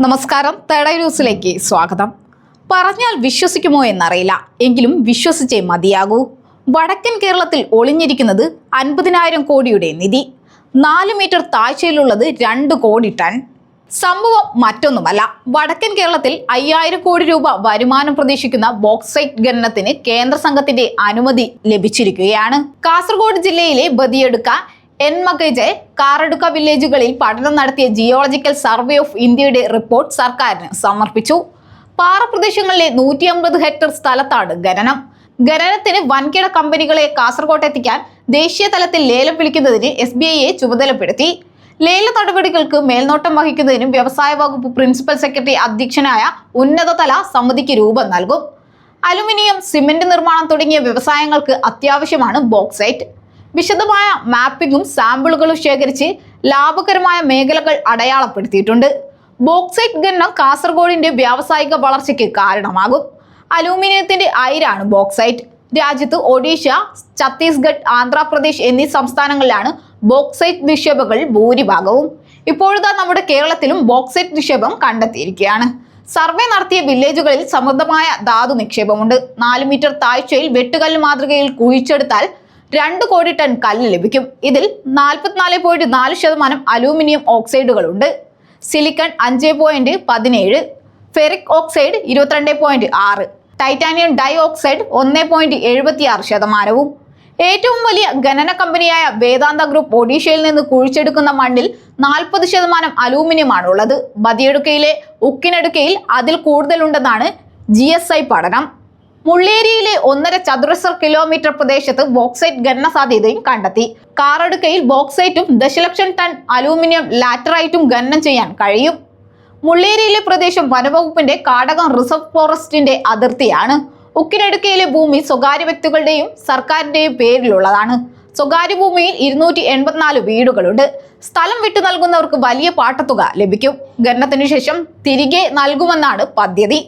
നമസ്കാരം. തേടൈ ന്യൂസിലേക്ക് സ്വാഗതം. പറഞ്ഞാൽ വിശ്വസിക്കുമോ എന്നറിയില്ല. എങ്കിലും വിശ്വസിച്ചേ മതിയാകൂ. വടക്കൻ കേരളത്തിൽ ഒളിഞ്ഞിരിക്കുന്നത് അൻപതിനായിരം കോടിയുടെ നിധി. നാല് മീറ്റർ താഴ്ചയിലുള്ളത് രണ്ട് കോടി ടൺ. സംഭവം മറ്റൊന്നുമല്ല. വടക്കൻ കേരളത്തിൽ അയ്യായിരം കോടി രൂപ വരുമാനം പ്രതീക്ഷിക്കുന്ന ബോക്സൈറ്റ് ഖനനത്തിന് കേന്ദ്ര സംഘത്തിന്റെ അനുമതി ലഭിച്ചിരിക്കുകയാണ്. കാസർഗോഡ് ജില്ലയിലെ ബദിയെടുക്ക എൻമകജെ കാറടുക്ക വില്ലേജുകളിൽ പഠനം നടത്തിയ ജിയോളജിക്കൽ സർവേ ഓഫ് ഇന്ത്യയുടെ റിപ്പോർട്ട് സർക്കാരിന് സമർപ്പിച്ചു. പാറപ്രദേശങ്ങളിലെ നൂറ്റി അമ്പത് ഹെക്ടർ സ്ഥലത്താണ് ഖനനം. ഖനനത്തിന് വൻകിട കമ്പനികളെ കാസർഗോട്ട് എത്തിക്കാൻ ദേശീയ തലത്തിൽ ലേലം വിളിക്കുന്നതിന് എസ് ബി ഐയെ ചുമതലപ്പെടുത്തി. ലേല നടപടികൾക്ക് മേൽനോട്ടം വഹിക്കുന്നതിനും വ്യവസായ വകുപ്പ് പ്രിൻസിപ്പൽ സെക്രട്ടറി അധ്യക്ഷനായ ഉന്നതതല സമിതിക്ക് രൂപം നൽകും. അലുമിനിയം സിമന്റ് നിർമ്മാണം തുടങ്ങിയ വ്യവസായങ്ങൾക്ക് അത്യാവശ്യമാണ് ബോക്സൈറ്റ്. വിശദമായ മാപ്പിംഗും സാമ്പിളുകളും ശേഖരിച്ച് ലാഭകരമായ മേഖലകൾ അടയാളപ്പെടുത്തിയിട്ടുണ്ട്. ബോക്സൈറ്റ് ഖനനം കാസർഗോഡിന്റെ വ്യാവസായിക വളർച്ചയ്ക്ക് കാരണമാകും. അലൂമിനിയത്തിന്റെ അയിരാണ് ബോക്സൈറ്റ്. രാജ്യത്ത് ഒഡീഷ ഛത്തീസ്ഗഡ് ആന്ധ്രാപ്രദേശ് എന്നീ സംസ്ഥാനങ്ങളിലാണ് ബോക്സൈറ്റ് നിക്ഷേപങ്ങൾ ഭൂരിഭാഗവും. ഇപ്പോഴത്തെ നമ്മുടെ കേരളത്തിലും ബോക്സൈറ്റ് നിക്ഷേപം കണ്ടെത്തിയിരിക്കുകയാണ്. സർവേ നടത്തിയ വില്ലേജുകളിൽ സമൃദ്ധമായ ധാതു നിക്ഷേപമുണ്ട്. നാല് മീറ്റർ താഴ്ചയിൽ വെട്ടുകല്ല് മാതൃകയിൽ കുഴിച്ചെടുത്താൽ രണ്ട് കോടി ടൺ കല്ല് ലഭിക്കും. ഇതിൽ നാൽപ്പത്തിനാല് പോയിന്റ് നാല് ശതമാനം അലൂമിനിയം ഓക്സൈഡുകളുണ്ട്. സിലിക്കൺ അഞ്ച് പോയിന്റ് പതിനേഴ് ഫെറിക് ഓക്സൈഡ് ഇരുപത്തിരണ്ട് പോയിന്റ് ആറ് ടൈറ്റാനിയം ഡൈ ഓക്സൈഡ് ഒന്ന് പോയിന്റ് എഴുപത്തിയാറ് ശതമാനവും. ഏറ്റവും വലിയ ഖനന കമ്പനിയായ വേദാന്ത ഗ്രൂപ്പ് ഒഡീഷയിൽ നിന്ന് കുഴിച്ചെടുക്കുന്ന മണ്ണിൽ നാൽപ്പത് ശതമാനം അലൂമിനിയമാണുള്ളത്. ബദിയെടുക്കയിലെ ഉക്കിനടുക്കയിൽ അതിൽ കൂടുതലുണ്ടെന്നാണ് ജി പഠനം. മുള്ളേരിയിലെ ഒന്നര ചതുരശ്ര കിലോമീറ്റർ പ്രദേശത്ത് ബോക്സൈറ്റ് ഖനന സാധ്യതയും കണ്ടെത്തി. കാറടുക്കയിൽ ബോക്സൈറ്റും ദശലക്ഷം ടൺ അലൂമിനിയം ലാറ്ററൈറ്റും ഖനനം ചെയ്യാൻ കഴിയും. മുള്ളേരിയിലെ പ്രദേശം വനവകുപ്പിന്റെ കാടകം റിസർവ് ഫോറസ്റ്റിന്റെ അതിർത്തിയാണ്. ഉക്കിനടുക്കയിലെ ഭൂമി സ്വകാര്യ വ്യക്തികളുടെയും സർക്കാരിന്റെയും പേരിലുള്ളതാണ്. സ്വകാര്യ ഭൂമിയിൽ ഇരുന്നൂറ്റി എൺപത്തിനാല് വീടുകളുണ്ട്. സ്ഥലം വിട്ടു നൽകുന്നവർക്ക് വലിയ പാട്ടത്തുക ലഭിക്കും. ഖനനത്തിനു ശേഷം തിരികെ നൽകുമെന്നാണ് പദ്ധതി.